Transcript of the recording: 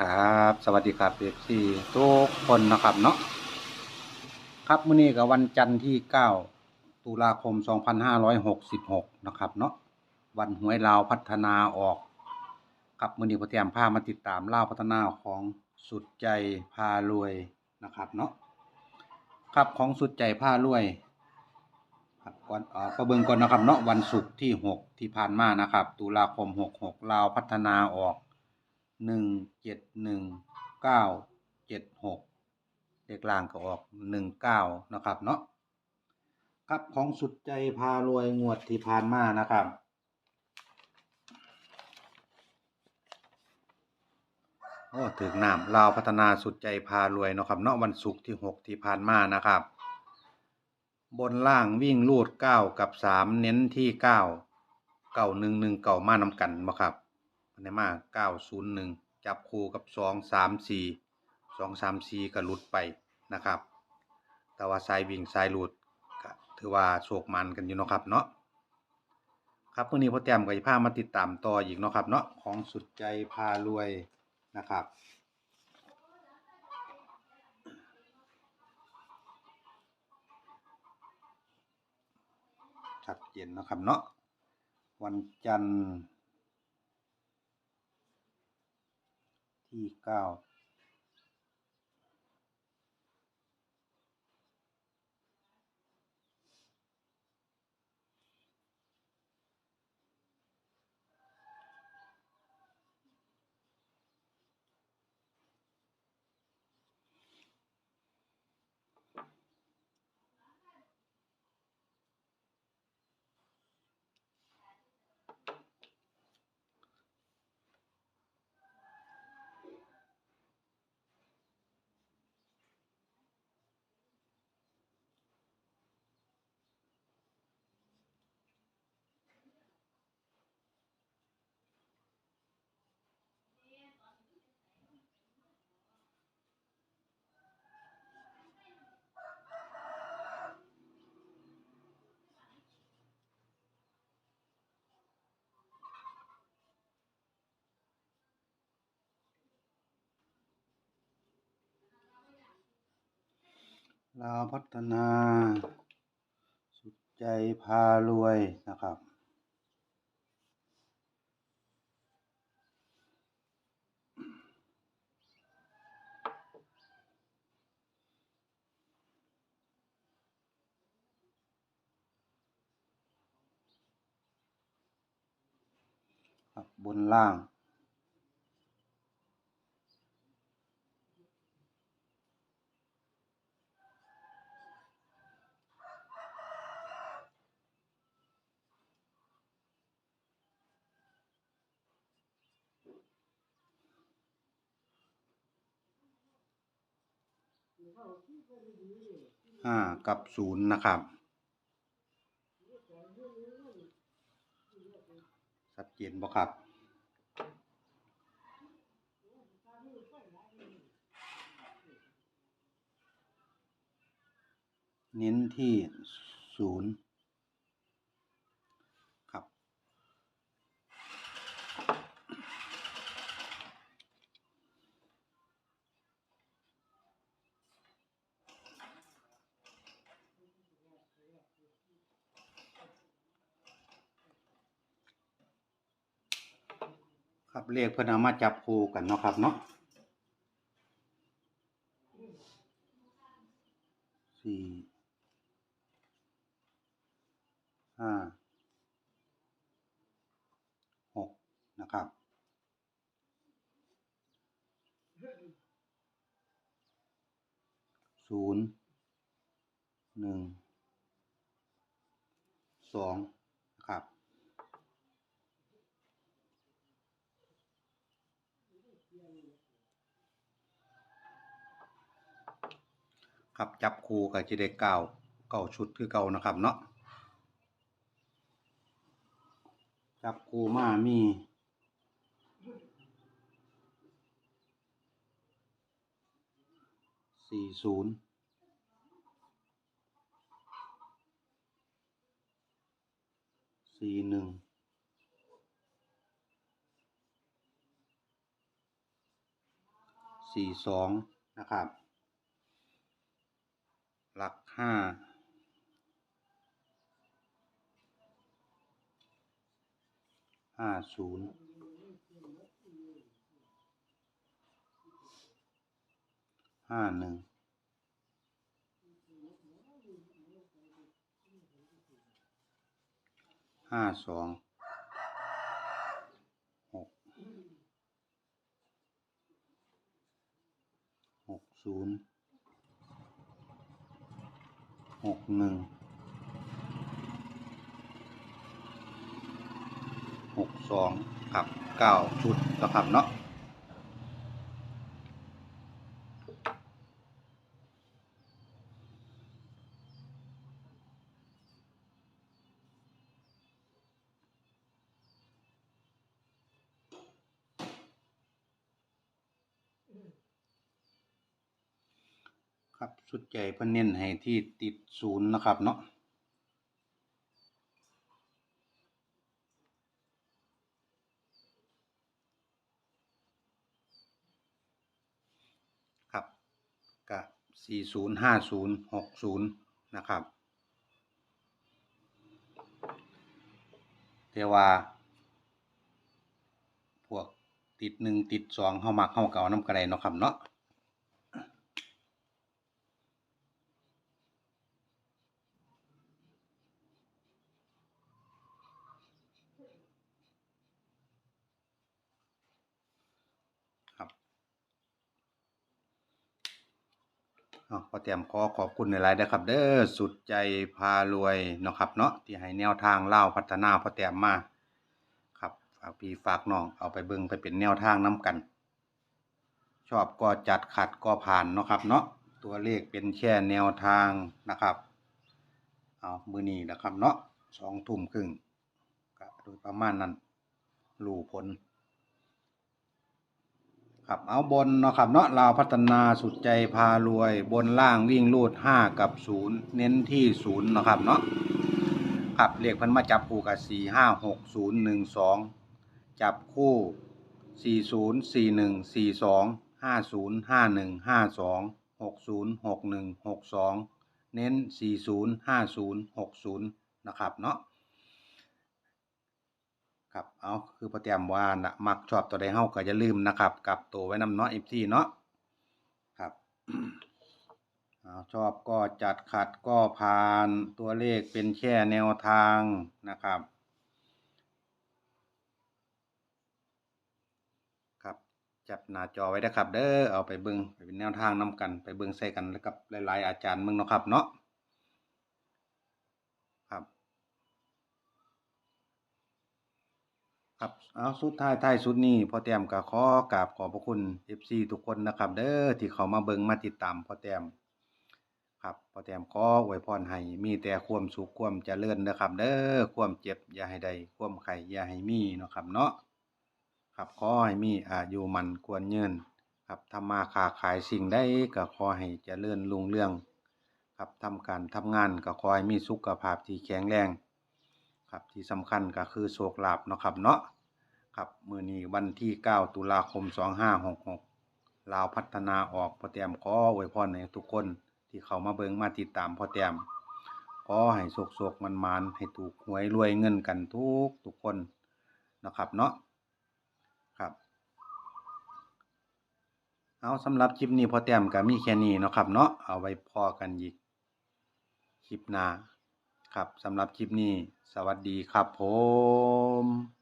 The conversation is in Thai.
ครับ สวัสดีครับเอฟซีทุกคนนะครับเนาะครับมื้อนี้ก็วันจันทร์ที่ 9 ตุลาคม 2566 นะครับเนาะวันหวยลาวพัฒนาออกครับมื้อนี้พ่อแต้มพามาติดตามลาวพัฒนาของสุดใจพารวยนะครับเนาะครับของสุดใจพารวยครับก่อนเอ่อประเบิงก่อนนะครับเนาะวันศุกร์ที่ 6 ที่ผ่านมานะครับ ตุลาคม 66 ลาวพัฒนาออก หนึ่งเจ็ดหนึ่งเก้าเจ็ดหกเลขล่างก็ออกหนึ่งเก้านะครับเนาะครับของสุดใจพารวยงวดที่ผ่านมานะครับ โอ้ถึงน้ำลาวพัฒนาสุดใจพารวยเนาะครับเนาะวันศุกร์ที่หกที่ผ่านมานะครับ บนล่างวิ่งลูดเก้ากับสามเน้นที่เก้าเก้าหนึ่งหนึ่งเก้ามานำกันบ่ครับ ในมาเก้าศูนย์หนึ่งจับคู่กับสองสามสี่สองสามสี่ก็หลุดไปนะครับ แต่ว่าสายวิ่งสายหลุดก็ถือว่าโชคมันกันอยู่นะครับเนาะครับวันนี้พ่อแต้มก็จะพามาติดตามต่ออีกเนาะครับเนาะของสุดใจพารวยนะครับชัดเจนนะครับเนาะวันจันทร์ ที่เก้า ลาวพัฒนา สุดใจพารวยนะครับครับบนล่าง ห้ากับศูนย์นะครับชัดเจนบ่ครับเน้นที่ศูนย์ เลขเพิ่นเอามาจับคู่กันเนาะครับเนาะสี่ห้าหกนะครับศูนย์หนึ่งสองนะครับ ครับจับคู่กับจะได้เก้าเก้าชุดคือเก่านะครับเนาะจับคู่มามีสี่ศูนย์สี่หนึ่งสี่สองนะครับ ห้าห้าศูนย์ห้าหนึ่งห้าสองหกหกศูนย์ หกหนึ่งหกสองครับเก้าชุดนะครับเนาะ ครับสุดใจเพิ่นเน้นให้ที่ติดศูนย์นะครับเนาะครับกับสี่ศูนย์ห้าศูนย์หกศูนย์นะครับแต่ว่า พวกติดหนึ่งติดสองเข้ามาเข้าเก่าน้ำกระไดเนาะครับเนาะ ครับเอา พอเตรียมขอขอบคุณในไลน์นะครับเด้อสุดใจพารวยเนาะครับเนาะที่ให้แนวทางเล่าพัฒนาพอเตรียมมาครับฝากพี่ฝากน้องเอาไปเบิ่งไปเป็นแนวทางน้กัน ชอบก็จัดขัดก็ผ่านเนาะครับเนาะตัวเลขเป็นแค่แนวทางนะครับเอามือนี้นะครับเนาะสองทุ่มครึ่งก็โดยประมาณนั้นรูผล ครับเอาบนเนาะครับเนาะลาพัฒนาสุดใจพารวย บนล่างวิ่งลูดห้ากับศูนย์เน้นที่ศูนย์เนาะครับเนาะครับเรียกพิ่นมาจับคู่กับสี่ห้าหกศูนย์หนึ่งสองจับคู่สี่ศูนย์สี่หนึ่งสี่สองห้าศูนย์ห้าหนึ่งห้าสองหกศูนย์หกหนึ่งหกสองเน้นสี่ศูนย์ห้าศูนย์หกศูนย์นะครับเนาะ ครับเอาคือพอเตรียมว่านะมักชอบตัวใดเฮาก็อย่าลืมนะครับกลับตัวไว้นำเนาะ FC เนาะครับเอาชอบก็จัดขัดก็ผ่านตัวเลขเป็นแค่แนวทางนะครับ ครับจับหน้าจอไว้นะครับ เด้อเอาไปเบิ่งไปเป็นแนวทางนํกันไปเบิ่งใส่กันแล้วกับหลายๆอาจารย์มึงเนาะครับเนาะ ครับ ครับเอาสุดท้ายท้ายสุดนี้พอแต้มก็ขอกราบขอบพระคุณ FC ทุกคนนะครับ เด้อที่เขามาเบิ่งมาติดตามพอแต้มครับพอแต้มขออวยพรให้มีแต่ความสุขความเจริญนะครับ เด้อความเจ็บอย่าให้ได้ความไข้อย่าให้มีเนาะครับเนาะครับขอให้มีอายุมันควรยืนครับทำมาค้าขายสิ่งใดก็ขอให้เจริญรุ่งเรือง ครับทำการทำงานก็ขอให้มีสุขภาพที่แข็งแรง ครับที่สำคัญก็คือโชคลาภเนาะครับเนาะครับมื้อนี้วันที่ 9 ตุลาคม 2566ลาวพัฒนาออกพ่อแต้มขออวยพรให้ทุกคนที่เข้ามาเบิ่งมาติดตามพ่อแต้มขอให้โชคๆมันๆให้ถูกหวยรวยเงินกันทุกทุกคนนะครับเนาะครับเอาสำหรับคลิปนี้พ่อแต้มก็มีแค่นี้นะครับเนาะเอาไว้พอกันอีกคลิปหน้าครับสำหรับคลิปนี้ สวัสดีครับผม